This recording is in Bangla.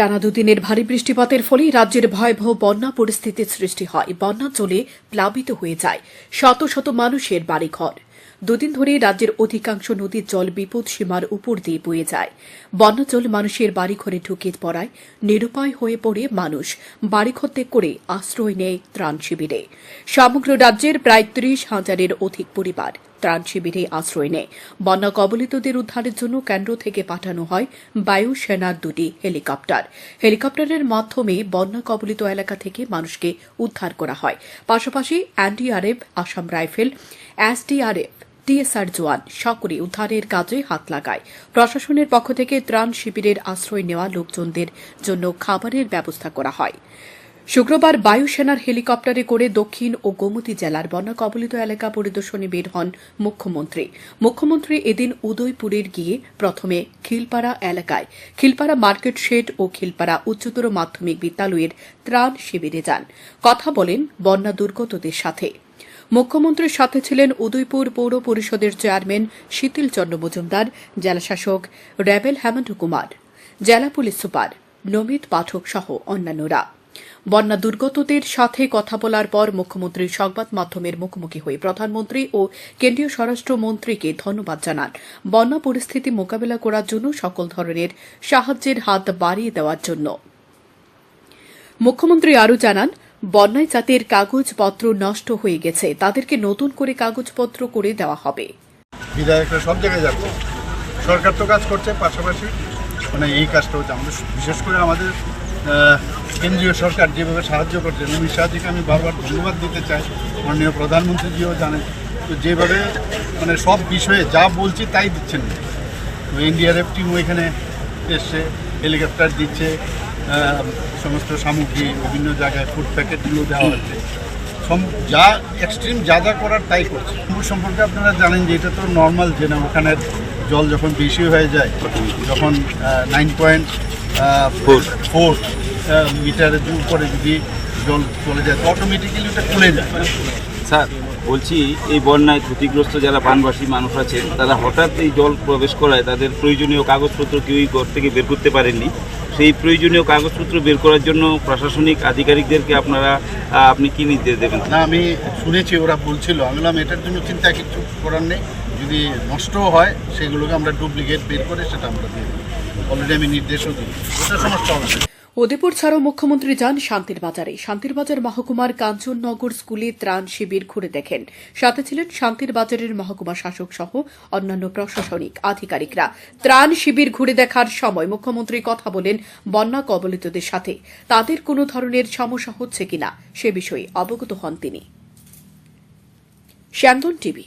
টানা দুদিনের ভারী বৃষ্টিপাতের ফলে রাজ্যের ভয়াবহ বন্যা পরিস্থিতির সৃষ্টি হয়। বন্যা চলে প্লাবিত হয়ে যায়। শত শত মানুষের বাড়িঘর। দুদিন ধরে রাজ্যের অধিকাংশ নদীর জল বিপদ সীমার উপর দিয়ে বয়ে যায়। বন্যা জল মানুষের বাড়িঘরে ঢুকে পড়ায়, নিরুপায় হয়ে পড়ে মানুষ। বাড়িঘর ত্যাগ করে আশ্রয় নেয় ত্রাণ শিবিরে। সমগ্র রাজ্যের প্রায় ত্রিশ হাজারের অধিক পরিবার। ত্রাণ শিবিরে আশ্রয় নেয়। বন্যা কবলিতদের উদ্ধারের জন্য কেন্দ্র থেকে পাঠানো হয় বায়ু সেনার দুটি হেলিকপ্টার। হেলিকপ্টারের মাধ্যমে বন্যা কবলিত এলাকা থেকে মানুষকে উদ্ধার করা হয়। পাশাপাশি NDRF, Assam Rifle, SDRF, TSR জওয়ান সকলে উদ্ধারের কাজে হাত লাগায়। প্রশাসনের পক্ষ থেকে ত্রাণ শিবিরের আশ্রয় নেওয়া লোকজনদের জন্য খাবারের ব্যবস্থা করা হয়। শুক্রবার বায়ুসেনার হেলিকপ্টারে করে দক্ষিণ ও গোমতী জেলার বন্যা কবলিত এলাকা পরিদর্শনে বের হন মুখ্যমন্ত্রী। মুখ্যমন্ত্রী এদিন উদয়পুরের গিয়ে প্রথমে খিলপাড়া এলাকায় খিলপাড়া মার্কেট শেড ও খিলপাড়া উচ্চতর মাধ্যমিক বিদ্যালয়ের ত্রাণ শিবিরে যান। কথা বলেন বন্যা দুর্গতদের সাথে। মুখ্যমন্ত্রীর সাথে ছিলেন উদয়পুর পৌর পরিষদের চেয়ারম্যান শীতিল চন্দ্র মজুমদার জেলাশাসক রেবেল হেমন্ত কুমার, জেলা পুলিশ সুপার নমিত পাঠক সহ অন্যান্যরা। বন্যা দুর্গতদের সাথে কথা বলার পর মুখ্যমন্ত্রী সংবাদ মাধ্যমের মুখোমুখি হয়ে প্রধানমন্ত্রী ও কেন্দ্রীয় স্বরাষ্ট্রমন্ত্রীকে ধন্যবাদ জানান। বন্যা পরিস্থিতি মোকাবেলা করার জন্য সকল ধরনের সাহায্যের হাত বাড়িয়ে দেওয়ার জন্য। মুখ্যমন্ত্রী আরও জানান, বন্যায় যাদের কাগজপত্র নষ্ট হয়ে গেছে, তাদেরকে নতুন করে কাগজপত্র করে দেওয়া হবে। সরকার তো কাজ করছে পাশাপাশি। মানে এই কাজটা হচ্ছে আমাদের, বিশেষ করে আমাদের কেন্দ্রীয় সরকার যেভাবে সাহায্য করছে অমিত শাহজিকে আমি বারবার ধন্যবাদ দিতে চাই। মাননীয় প্রধানমন্ত্রীজিও জানেন। তো যেভাবে মানে সব বিষয়ে যা বলছি তাই দিচ্ছেন। তো এনডিআরএফ টিমও এখানে এসছে হেলিকপ্টার দিচ্ছে সমস্ত সামগ্রী বিভিন্ন জায়গায় ফুড প্যাকেটগুলো দেওয়া হচ্ছে। সম- যা এক্সট্রিম যা যা করার তাই করছে। ডেঙ্গু সম্পর্কে আপনারা জানেন যে এটা তো নর্মাল যে না ওখানের জল যখন বেশি হয়ে যায় যখন নাইন পয়েন্ট ফোর ফোর মিটারের উপরে যদি জল চলে যায় অটোমেটিক্যালি ওটা খুলে যায়। স্যার বলছি এই বন্যায় ক্ষতিগ্রস্ত যারা বানবাসী মানুষ আছেন তারা হঠাৎ এই জল প্রবেশ করায় তাদের প্রয়োজনীয় কাগজপত্র কেউই ঘর থেকে বের করতে পারেননি। সেই প্রয়োজনীয় কাগজপত্র বের করার জন্য প্রশাসনিক আধিকারিকদেরকে আপনারা আপনি কি নির্দেশ দেবেন? না আমি শুনেছি ওরা বলছিল। আমি বললাম এটার জন্য চিন্তা কিছু করার নেই। যদি নষ্টও হয় সেগুলোকে আমরা ডুপ্লিকেট বের করে সেটা আমরা দিয়ে দেবো। অলরেডি আমি নির্দেশও দিই ওটা সমস্যা হবে। উদয়পুর ছাড়াও মুখ্যমন্ত্রী যান শান্তির বাজারে। শান্তির বাজার মহকুমার কাঞ্চননগর স্কুলে ত্রাণ শিবির ঘুরে দেখেন। সাথে ছিলেন শান্তির বাজারের মহকুমা শাসক সহ অন্যান্য প্রশাসনিক আধিকারিকরা। ত্রাণ শিবির ঘুরে দেখার সময় মুখ্যমন্ত্রী কথা বলেন বন্যা কবলিতদের সাথে। তাদের কোনো ধরনের সমস্যা হচ্ছে কিনা সে বিষয়ে অবগত হন তিনি। শ্যামদন টিভি